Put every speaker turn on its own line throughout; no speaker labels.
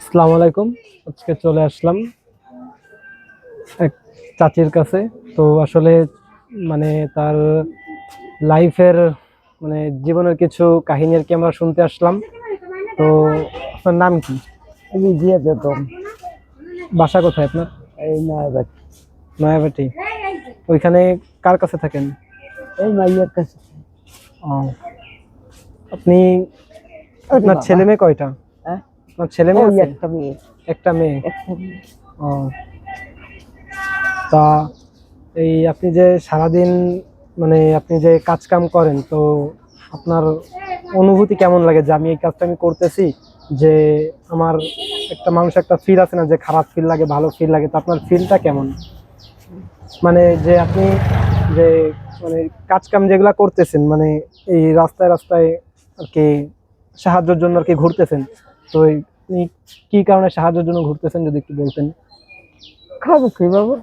আসসালামু আলাইকুম। আজকে চলে আসলাম এক চাচির কাছে। তো আসলে মানে তার লাইফের মানে জীবনের কিছু কাহিনী আর কি আমরা শুনতে আসলাম। তো আপনার নাম কি?
আমি দিয়ে যেতাম
বাসা কোথায় আপনার?
এই না
নয়াবাটি ওইখানে কার কাছে থাকেন?
এই মাইয়ের কাছে।
ও। আপনি আপনার ছেলে মেয়ে কয়টা?
হ্যাঁ?
ছেলে মেয়ে
একটা মেয়ে।
একটা মেয়ে?
একটা মেয়ে।
ও। তা এই আপনি যে সারাদিন মানে আপনি যে কাজ কাম করেন তো আপনার অনুভূতি কেমন লাগে? যে আমি এই কাজটা আমি করতেছি যে আমার একটা মানুষ একটা ফিল আছে না যে খারাপ ফিল লাগে ভালো ফিল লাগে তো আপনার ফিলটা কেমন? মানে যে আপনি যে মানে কাজ কাম যেগুলা করতেছেন মানে এই রাস্তায় রাস্তায় আর কি সাহায্যের জন্য আর কি ঘুরতেছেন তো কি কারণে সাহায্যের জন্য ঘুরতেছেন যদি একটু বলতেন?
খাব কি বাবু?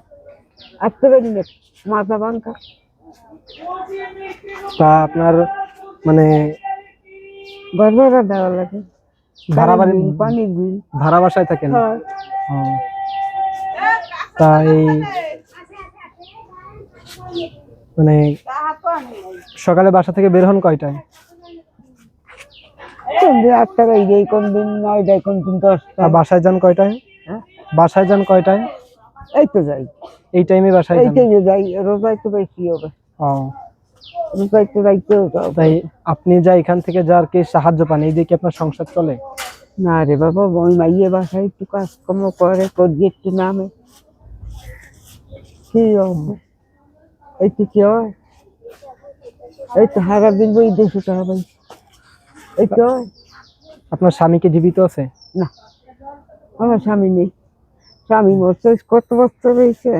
আসতে পারি না মাথা
তা আপনার মানে
বারবার দেওয়া লাগে
ভাড়া বাড়ি
বিল, বিল
ভাড়া বাসায় থাকেন?
হ্যাঁ।
ও। তা এই মানে সকালে বাসা থেকে বের হন কয়টায়?
কোন দিন আট টাকায় যাই কোন দিন নয়টায় কোন দিন দশটা।
বাসায় যান কয়টায়?
হ্যাঁ?
বাসায় যান কয়টায়?
এই তো যাই।
এই টাইমে বাসায়
এই টাইমে যাই রোজায় তো বেশি হবে।
ও।
রোজায় তো যাইতেও
তাই আপনি যা এখান থেকে যার কে সাহায্য পান এই দিয়ে কি আপনার সংসার চলে?
না রে বাবা ওই মাইয়ে বাসায় একটু কাজকর্ম করে করি একটু নামে। কি হবে এই তো কি হয়? এই তো হারা দিন বই দুশো টাকা পাই এই তো।
আপনার স্বামী কি জীবিত আছে?
না। আমার স্বামী নেই। স্বামী মরছে কত বছর হয়েছে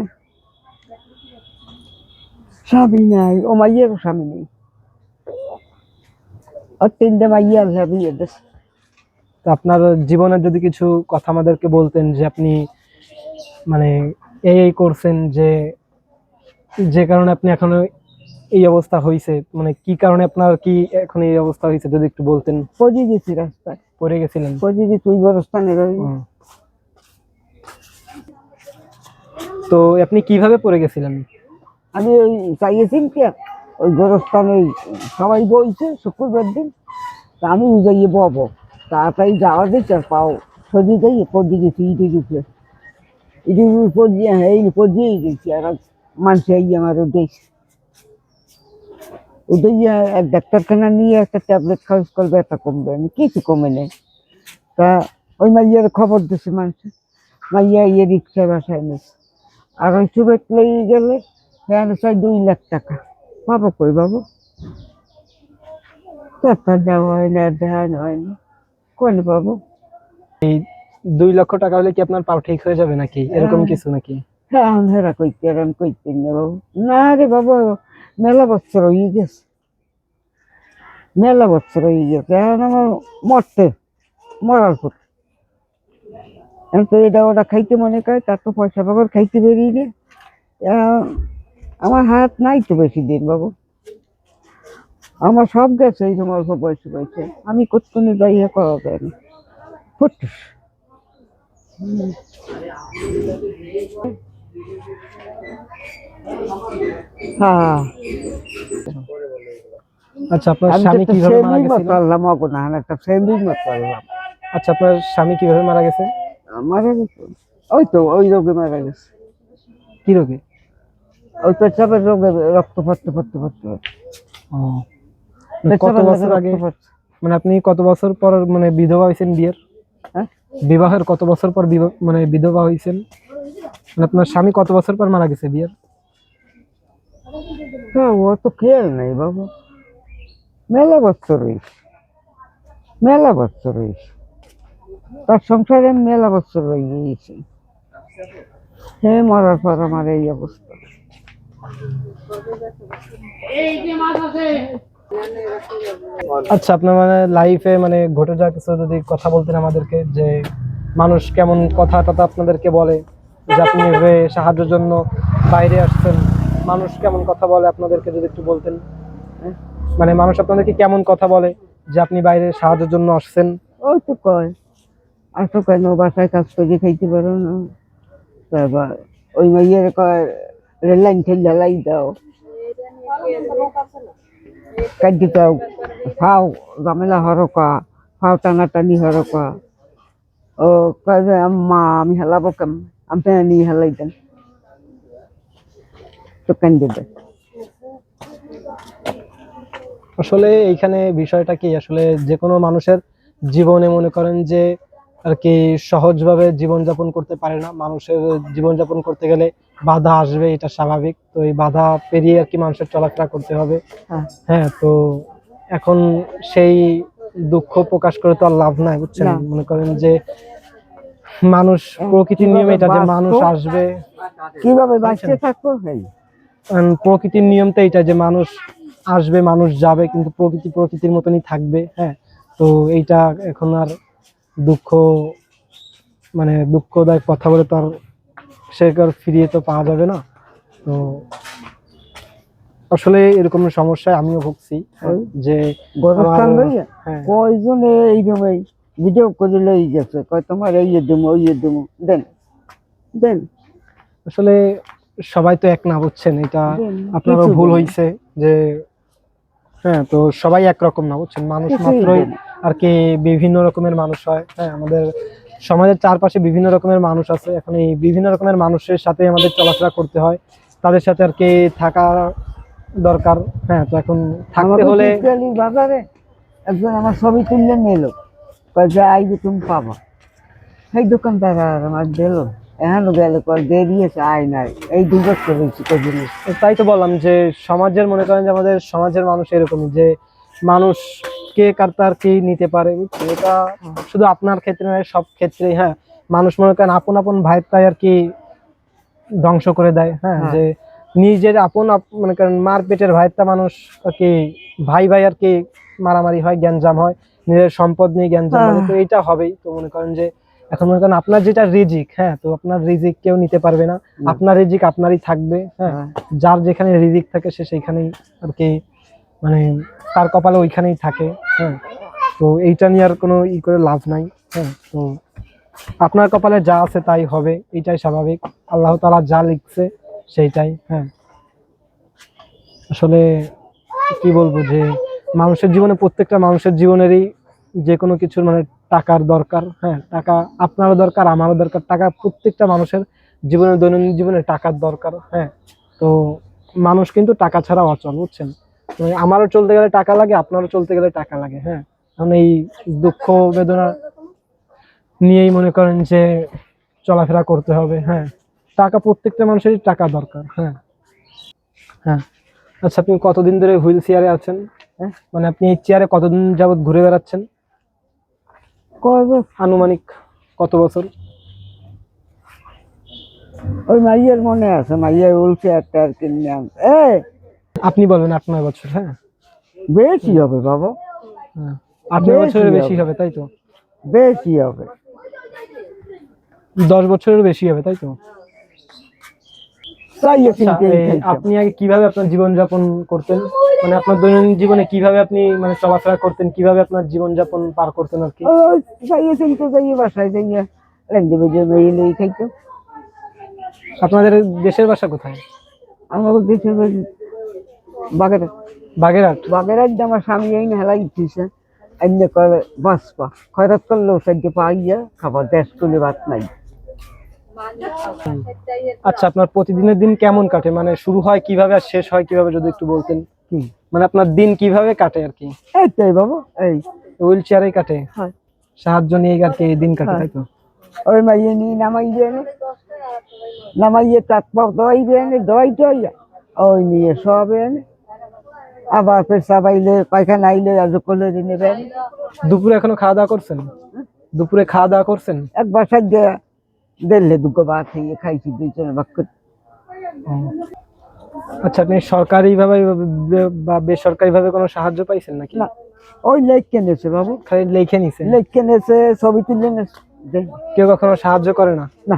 স্বামী নাই ও মাইয়েরও স্বামী নেই। আর তিনটে মাইয়ার স্বামী এদের
তো আপনার জীবনের যদি কিছু কথা আমাদেরকে বলতেন যে আপনি মানে এই এই করছেন যে যে কারণে আপনি এখনও এই অবস্থা হয়েছে মানে কি কারণে আপনার কি এখন এই অবস্থা হয়েছে যদি একটু বলতেন?
পজি গেছি রাস্তায়।
পড়ে গেছিলেন?
পজি গেছি। ওই
হুম। তো আপনি কীভাবে পড়ে গেছিলেন?
আমি ওই চাইয়েছি কি ওই গোরস্থানে সবাই বলছে শুক্রবার দিন তা আমি যাইয়ে বব। তাড়াতাড়ি যাওয়া দিচ্ছে আর পাও। সজি যাইয়ে পজি গেছি ইটে গেছে ইটে পজিয়ে হ্যাঁ পজিয়েই গেছি আর মানুষে এই আমার উঠেই এক ডাক্তারখানা নিয়ে একটা ট্যাবলেট খাওয়াস করবে ব্যথা কমবে। আমি কিছু কমে নেই। তা ওই মাইয়ার খবর দিছে মানুষে। মাইয়া ইয়ে রিক্সা বাসায় নিছে। আর ওই চুবেট লেগে গেলে ফ্যান চাই দুই লাখ টাকা। পাবো কই বাবু? টাকা দেওয়া হয় না দেওয়া হয় না। কোন বাবু?
দুই লক্ষ টাকা হলে কি আপনার পাও ঠিক হয়ে যাবে নাকি? এরকম কিছু নাকি?
হ্যাঁ আমরা কইতে আমি কইতে না বাবু। না রে বাবু মেলা বছর হয়ে গেছে। মেলা বছর হয়ে গেছে। এখন আমার মরতে মরার পর। এখন তো এটা ওটা খাইতে মনে করে, তার তো পয়সা পাবো খাইতে বেরিয়ে নে আমার হাত নাই তো বেশি দিন বাবু। আমার সব গেছে, এই সময় অল্প বয়সে বয়সে আমি কোথাও যাই করা যায় না। ফুটিস। হ্যাঁ।
আচ্ছা আপনার স্বামী কীভাবে মারা
ফ্যামিলির
গেছিল?
মতো আনলাম অগো না আমি একটা ফ্যামিলির মতো আনলাম
আচ্ছা আপনার স্বামী কীভাবে মারা গেছে?
মারা গেছে। ওই তো ওই রোগে মারা গেছে।
কি রোগে?
ওই পেট্রাপের রোগে রক্ত পড়তে পড়তে পড়তে
মানে কত বছর আগে মানে আপনি কত বছর পর মানে বিধবা হয়েছেন বিয়ের?
হ্যাঁ?
বিবাহের কত বছর পর মানে বিধবা হয়েছেন? মানে আপনার স্বামী কত বছর পর মারা গেছে বিয়ের?
হ্যাঁ ও তো খেয়াল নাই বাবু। মেলা বছর হয়েছে মেলা বছর হয়েছে তার সংসারে মেলা বছর হয়ে গিয়েছে। সে মরার পর আমার এই অবস্থা।
আচ্ছা আপনার মানে লাইফে মানে ঘটে যাওয়া কিছু যদি কথা বলতেন আমাদেরকে, যে মানুষ কেমন কথা টথা আপনাদেরকে বলে, যে আপনি সাহায্যের জন্য বাইরে আসছেন। মানুষ কেমন কথা বলে, আপনাদেরকে যদি একটু বলতেন?
হ্যাঁ?
মানে মানুষ আপনাদেরকে কেমন কথা বলে যে আপনি বাইরে সাহায্যের জন্য আসছেন?
ওই তো কয়। আসো কেন বাসায় কাজ করে, খাইতে পারো না। তারপর ওই মাইয়ের কয়, রেল লাইন ঠেলে লাই দাও। কাটি দাও। ফাও ঝামেলা হরকা ফাও টানাটানি হরকা ও কয় আম্মা, আমি হেলাবো কেম, আমি হেলাই দেন তো কেন দেবে।
আসলে এইখানে বিষয়টা কি আসলে যে কোনো মানুষের জীবনে মনে করেন যে আর কি সহজভাবে জীবনযাপন করতে পারে না। মানুষের জীবনযাপন করতে গেলে বাধা আসবে এটা স্বাভাবিক। তো এই বাধা পেরিয়ে আর কি মানুষের চলাফেরা করতে হবে।
হ্যাঁ।
হ্যাঁ তো এখন সেই দুঃখ প্রকাশ করে তো আর লাভ নাই বুঝছেন। মনে করেন যে মানুষ প্রকৃতির নিয়ম এটা যে মানুষ আসবে।
কীভাবে বাঁচতে থাকব?
প্রকৃতির নিয়ম তো এইটা যে মানুষ আসবে মানুষ যাবে কিন্তু প্রকৃতি প্রকৃতির মতনই থাকবে হ্যাঁ? তো এইটা এখন আর দুঃখ মানে দুঃখদায়ক কথা বলে তো আর সে আর ফিরিয়ে তো পাওয়া যাবে না। তো আসলে এরকম সমস্যায় আমিও ভুগছি হ্যাঁ, যে হ্যাঁ।
এইভাবে ভিডিও করে লই গেছে? কয় তোমার এই ওই দেন দেন।
আসলে সবাই তো এক না বুঝছেন এটা আপনারও ভুল। হয়েছে যে হ্যাঁ তো সবাই একরকম না বুঝছেন মানুষ মাত্রই আর কি বিভিন্ন রকমের মানুষ হয়। হ্যাঁ আমাদের সমাজের চারপাশে বিভিন্ন রকমের মানুষ আছে এখন এই বিভিন্ন রকমের মানুষের সাথে আমাদের চলাফেরা করতে হয় তাদের সাথে আর কি থাকা দরকার। হ্যাঁ তো এখন থাকতে হলে
বাজারে একজন আমার ছবি তুললে নিল যে আইবে তুমি পাবা। সেই দোকানদার আমার দিল এখানে গেল কয় দেরিয়েছে আয় নাই এই দু বছর হয়েছে কদিন
তাই তো বললাম যে সমাজের মনে করেন যে আমাদের সমাজের মানুষ এরকমই যে মানুষ কে কার তার কি নিতে পারে? এটা শুধু আপনার ক্ষেত্রে নয় সব ক্ষেত্রেই হ্যাঁ। মানুষ মনে করেন আপন আপন ভাইয়ের তাই আর কি ধ্বংস করে দেয় হ্যাঁ।
হ্যাঁ।
যে নিজের আপন আপ- মনে করেন মার পেটের মানুষ আর কি ভাই ভাই আর কি মারামারি হয় জ্ঞানজাম হয় নিজের সম্পদ নিয়ে জ্ঞানজাম হয়।
আহ।
তো এইটা হবেই। তো মনে করেন যে এখন মনে করেন আপনার যেটা রিজিক হ্যাঁ তো আপনার রিজিক কেউ নিতে পারবে না। আপনার রিজিক আপনারই থাকবে হ্যাঁ। যার যেখানে রিজিক থাকে সে সেইখানেই আর কি মানে তার কপালে ওইখানেই থাকে হ্যাঁ। তো এইটা নিয়ে আর কোনো ই করে লাভ নাই হ্যাঁ। তো আপনার কপালে যা আছে তাই হবে এইটাই স্বাভাবিক। আল্লাহ তালা যা লিখছে সেইটাই হ্যাঁ। আসলে কি বলব যে মানুষের জীবনে প্রত্যেকটা মানুষের জীবনেরই যে কোনো কিছুর মানে টাকার দরকার হ্যাঁ টাকা আপনারও দরকার, আমারও দরকার, টাকা প্রত্যেকটা মানুষের জীবনে, দৈনন্দিন জীবনে টাকার দরকার হ্যাঁ। তো মানুষ কিন্তু টাকা ছাড়া অচল, বুঝছেন? আমারও চলতে গেলে টাকা লাগে, আপনারও চলতে গেলে টাকা লাগে হ্যাঁ। কারণ এই দুঃখ, বেদনা নিয়েই মনে করেন যে চলাফেরা করতে হবে হ্যাঁ। টাকা প্রত্যেকটা মানুষেরই টাকা দরকার হ্যাঁ। হ্যাঁ। আচ্ছা আপনি কতদিন ধরে হুইল চেয়ারে আছেন হ্যাঁ? মানে আপনি এই চেয়ারে কতদিন যাবৎ ঘুরে বেড়াচ্ছেন? আনুমানিক কত বছর?
ওই মাইয়ের মনে আছে মাইয়ের উল্টে একটা আর কিনে আনছে
আপনি বলবেন আট নয় বছর হ্যাঁ?
বেশি হবে বাবা।
হ্যাঁ। আট নয় বছরের বেশি হবে। তাই তো?
বেশি হবে।
দশ বছরের বেশি হবে তাই তো?
তাই
আচ্ছা, আপনি আগে কীভাবে আপনার জীবন যাপন করতেন? মানে আপনার দৈনন্দিন জীবনে কীভাবে আপনি মানে চলাফেরা করতেন কীভাবে আপনার জীবন যাপন পার করতেন আর কি?
যাইয়ে কিনতে যাইয়ে বাসায় যাইয়ে রেঞ্জে বেজে মেয়ে লেগে খাইতো
আপনাদের দেশের বাসা কোথায়?
আমার দেশে বাগের
বাগেরহাট।
বাগের আমার স্বামী এই হেলাই দিছে এমনি করে বাঁচবা খয়রাত করলেও সেদিকে পাইয়া খাবার দেশ করলে ভাত নাই।
আচ্ছা আপনার প্রতিদিনের দিন কেমন কাটে? মানে শুরু হয় কীভাবে আর শেষ হয় কীভাবে যদি একটু বলতেন? মানে আপনার দিন কীভাবে কাটে আর কি?
এই তো বাবু এই।
হুইল চেয়ারেই কাটে?
হয়।
সাহায্য নিয়ে আর কি দিন কাটে তাই তো?
ওই মাইয়ে নিয়ে নামাইয়ে তাক পাও দইবে এনে দই দইয়া ওই নিয়ে সব এনে। আবার পেশাব আইলে পায়খানা আইলে আর করলে নেবেন
দুপুরে এখনও খাওয়া দাওয়া করছেন? দুপুরে খাওয়া দাওয়া করছেন?
এক বাসায় দিয়ে দিলে দুটো ভাত খেয়ে খাইছি দুইজনে ভাগ করে।
আচ্ছা আপনি সরকারি ভাবে বা বেসরকারি ভাবে কোনো সাহায্য পাইছেন নাকি?
না ওই লেখ কেনেছে বাবু।
খালি লিখে নিছে?
লেখ কেনেছে ছবি তুলে নেছে দেন।
কেউ কখনো সাহায্য করে না?
না।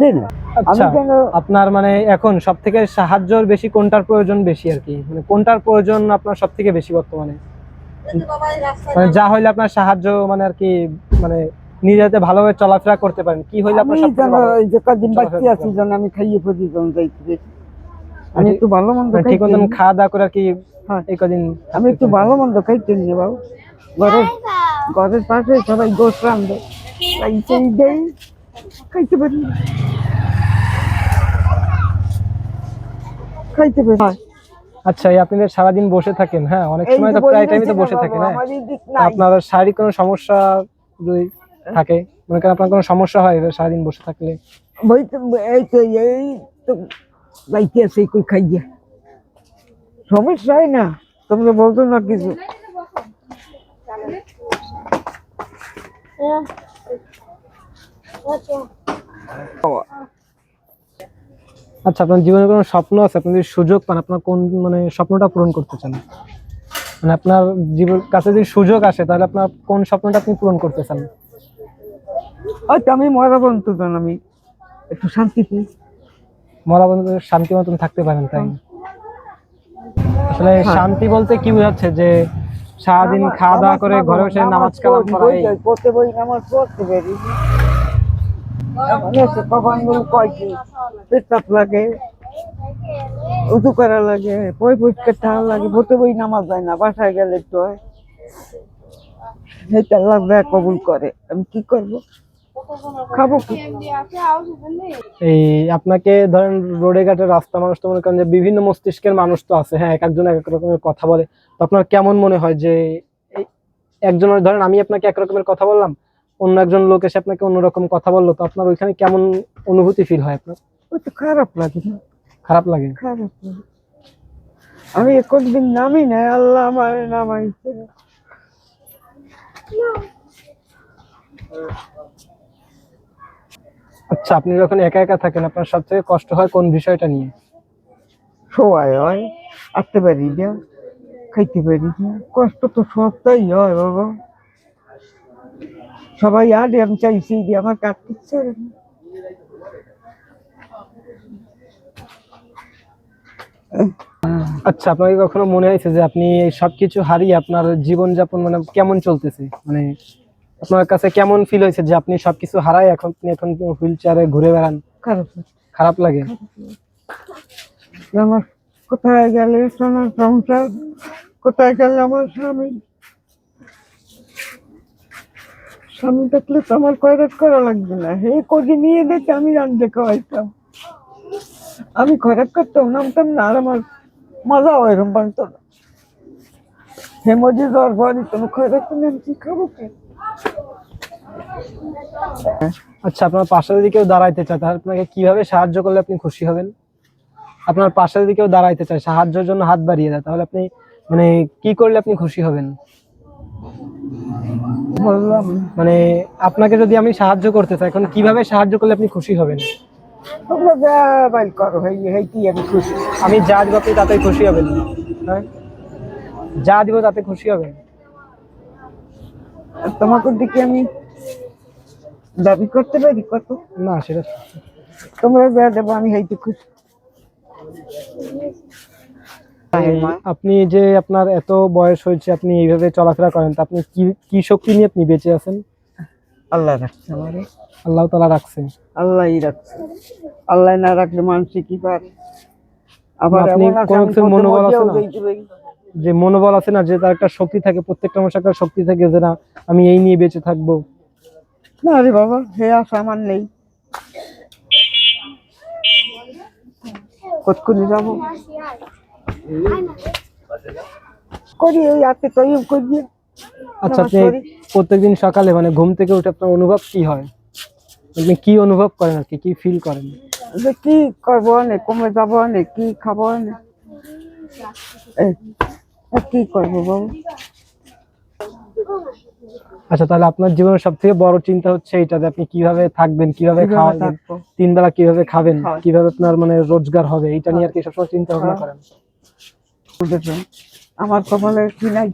দেন
আচ্ছা আপনার মানে এখন সব থেকে সাহায্যর বেশি কোনটার প্রয়োজন বেশি আর কি? মানে কোনটার প্রয়োজন আপনার সব থেকে বেশি বর্তমানে? মানে যা হইলে আপনার সাহায্য মানে আর কি মানে নিজে যাতে ভালোভাবে চলাফেরা করতে পারেন কি হইলে আপনার?
এই যে কদিন বাকি আছি যেন আমি খাইয়ে ফেলি যেন যাইতে। আমি একটু ভালো মন্দ
মানে ঠিক মতন খাওয়া দাওয়া করে আর কি
হ্যাঁ।
এই কদিন
আমি একটু ভালো মন্দ খাইতে নিয়ে বাবু ঘরের ঘরের পাশে সবাই গোস রান্ধে তাই সেই দেই খাইতে পারি খাইতে পারি
আচ্ছা আপনি সারাদিন বসে থাকেন হ্যাঁ অনেক সময় তো প্রায় টাইমই তো বসে থাকেন হ্যাঁ। আপনার শারীরিক কোনো সমস্যা যদি থাকে? মনে করেন আপনার কোনো সমস্যা হয় সারাদিন বসে থাকলে?
বই তো এই তো এই তো যাইতে আছে কই খাইয়া সমস্যা হয় না তোমরা বলতো না কিছু।
আচ্ছা আপনার জীবনে কোনো স্বপ্ন আছে? আপনি যদি সুযোগ পান আপনার কোন মানে স্বপ্নটা পূরণ করতে চান? মানে আপনার জীবন কাছে যদি সুযোগ আসে তাহলে আপনার কোন স্বপ্নটা আপনি পূরণ করতে চান?
হয়তো আমি মরা বন্ধু আমি। একটু শান্তি পাই।
মরা বন্ধু শান্তি মতন থাকতে পারেন তাই আসলে শান্তি বলতে কি বোঝাচ্ছে? যে সারাদিন খাওয়া দাওয়া করে ঘরে বসে নামাজ কালাম করা
পড়তে বই নামাজ পড়তে পারি কখন কয় কি লাগে উদু করা লাগে বই পরিষ্কার থাকা লাগে পড়তে বই নামাজ যায় না বাসায় গেলে তো হয়। সেটা লাগবে কবুল করে। আমি কি করব? খাব
এই আপনাকে ধরেন রোডে ঘাটে রাস্তা মানুষ তো মনে করেন যে বিভিন্ন মস্তিষ্কের মানুষ তো আছে হ্যাঁ এক একজন এক এক রকমের কথা বলে। তো আপনার কেমন মনে হয় যে এই একজনের ধরেন আমি আপনাকে এক রকমের কথা বললাম অন্য একজন লোক এসে আপনাকে অন্যরকম কথা বলল তো আপনার ওইখানে কেমন অনুভূতি ফিল হয় আপনার?
ওই তো খারাপ লাগে না।
খারাপ লাগে?
খারাপ লাগে। আমি কোনদিন নামি না আল্লাহ আমার নামাইছে।
আচ্ছা আপনি যখন একা একা থাকেন আপনার সব থেকে কষ্ট হয় কোন বিষয়টা নিয়ে?
সবাই হয় আসতে পারি না খাইতে পারি না কষ্ট তো সবটাই হয় বাবা। সবাই আরে আমি চাইছি যে আমার কাটতে ইচ্ছে
আচ্ছা আপনাকে কখনো মনে হয়েছে যে আপনি সবকিছু হারিয়ে আপনার জীবনযাপন মানে কেমন চলতেছে? মানে আপনার কাছে কেমন ফিল হয়েছে যে আপনি সবকিছু হারাই এখন আপনি এখন হুইল চেয়ারে ঘুরে বেড়ান?
খারাপ লাগে। আমার কোথায় গেলে সোনার সংসার? কোথায় গেলে আমার স্বামী? স্বামী থাকলে তো আমার খয়রাত করা লাগবে না। হে কদি নিয়ে দেখে আমি রান্ধে খাওয়াইতাম। আমি খয়রাত করতাম নামতাম না আর আমার মজাও এরকম বানতো না। হে মজি যাওয়ার পরই তুমি খয়রাত আমি কি খাব কি?
আচ্ছা আপনার পাশে যদি কেউ দাঁড়াইতে চায় তাহলে আপনাকে কীভাবে সাহায্য করলে আপনি খুশি হবেন? আপনার পাশে যদি কেউ দাঁড়াইতে চায় সাহায্যের জন্য হাত বাড়িয়ে দেয় তাহলে আপনি মানে কি করলে আপনি খুশি হবেন? মানে আপনাকে যদি আমি সাহায্য করতে চাই এখন কীভাবে সাহায্য করলে আপনি খুশি হবেন?
আমি খুশি।
আমি যা দিব আপনি তাতে খুশি হবেন। হ্যাঁ? যা দিব তাতে খুশি হবেন।
তোমাকে দিকে আমি দাবি করতে পারি? কত?
না সেটা
তোমরা যা দেবো আমি হেইতে খুশি
আপনি যে আপনার এত বয়স হয়েছে আপনি এইভাবে চলাফেরা করেন তা আপনি কি কি শক্তি নিয়ে আপনি বেঁচে আছেন?
আল্লাহ রাখছে আমারে।
আল্লাহ তালা রাখছেন
আল্লাহই রাখছে। আল্লাহ না রাখলে মানুষ কি পারে? আবার
আপনি কোনো
আমি
মনোবল আছে না? যে মনোবল আছে না যে তার একটা শক্তি থাকে প্রত্যেকটা মানুষের একটা শক্তি থাকে যে না আমি এই নিয়ে বেঁচে থাকব।
না রে বাবা হে আশা আমার নেই। কতক্ষণে যাব? করি এই হাতে তৈব করি।
আচ্ছা আপনি প্রত্যেকদিন সকালে মানে ঘুম থেকে উঠে আপনার অনুভব কি হয়? আপনি কি অনুভব করেন আর কি? কি ফিল করেন?
যে কি করব অনেক কমে যাব অনেক কি খাব অনেক? কি করব বাবু?
আচ্ছা তাহলে আপনার জীবনের সব থেকে বড় চিন্তা হচ্ছে এইটা যে আপনি কীভাবে থাকবেন কীভাবে খাওয়াবেন তিন বেলা কীভাবে খাবেন কীভাবে আপনার মানে রোজগার হবে এটা নিয়ে আর কি সবসময় চিন্তা ভাবনা। করেন।
আমার কপালে কি নাই?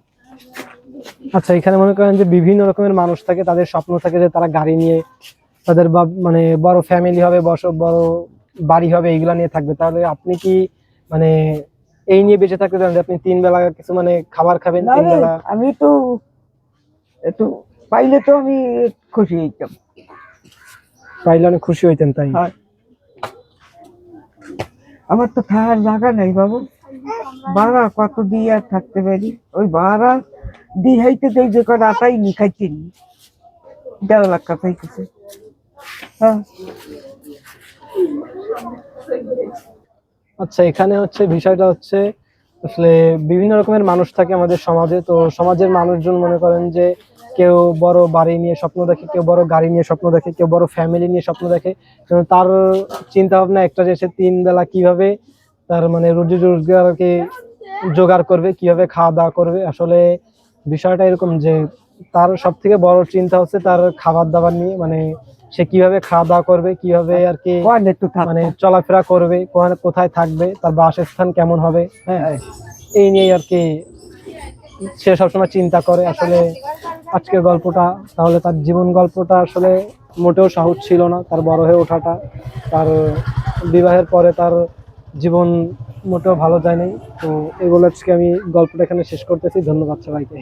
আচ্ছা এখানে মনে করেন যে বিভিন্ন রকমের মানুষ থাকে তাদের স্বপ্ন থাকে যে তারা গাড়ি নিয়ে তাদের মানে বড় ফ্যামিলি হবে বড় বড় বাড়ি হবে এইগুলা নিয়ে থাকবে। তাহলে আপনি কি মানে এই নিয়ে বেঁচে থাকতে চান যে আপনি তিন বেলা কিছু মানে খাবার খাবেন তিন বেলা
আমি তো একটু পাইলে তো আমি খুশি হইতাম।
পাইলে অনেক খুশি হইতেন তাই?
আর আমার তো থাকার জায়গা নেই বাবু। ভাড়া কত দিয়ে আর থাকতে পারি? ওই ভাড়া দিহাইতে দেই যে কটা আটাই নি খাইতে নি। দেড় লাখ কিছু হ্যাঁ।
আচ্ছা এখানে হচ্ছে বিষয়টা হচ্ছে আসলে বিভিন্ন রকমের মানুষ থাকে আমাদের সমাজে। তো সমাজের মানুষজন মনে করেন যে কেউ বড় বাড়ি নিয়ে স্বপ্ন দেখে কেউ বড় গাড়ি নিয়ে স্বপ্ন দেখে কেউ বড় ফ্যামিলি নিয়ে স্বপ্ন দেখে। তার চিন্তা ভাবনা একটা যে সে তিন বেলা কীভাবে তার মানে রুজি রোজগারকে জোগাড় করবে কীভাবে খাওয়া দাওয়া করবে আসলে বিষয়টা এরকম যে তার সব থেকে বড় চিন্তা হচ্ছে তার খাবার দাবার নিয়ে মানে সে কীভাবে খাওয়া দাওয়া করবে কীভাবে আর কি মানে চলাফেরা করবে কোথায়- কোথায় থাকবে তার বাসস্থান কেমন হবে হ্যাঁ? এই নিয়ে আর কি সে সবসময় চিন্তা করে আসলে আজকের গল্পটা, তাহলে তার জীবন গল্পটা আসলে মোটেও সাহস ছিল না, তার বড় হয়ে ওঠাটা, তার বিবাহের পরে তার জীবন মোটেও ভালো যায় নাই তো এগুলো আজকে আমি গল্পটা এখানে শেষ করতেছি। ধন্যবাদ সবাইকে।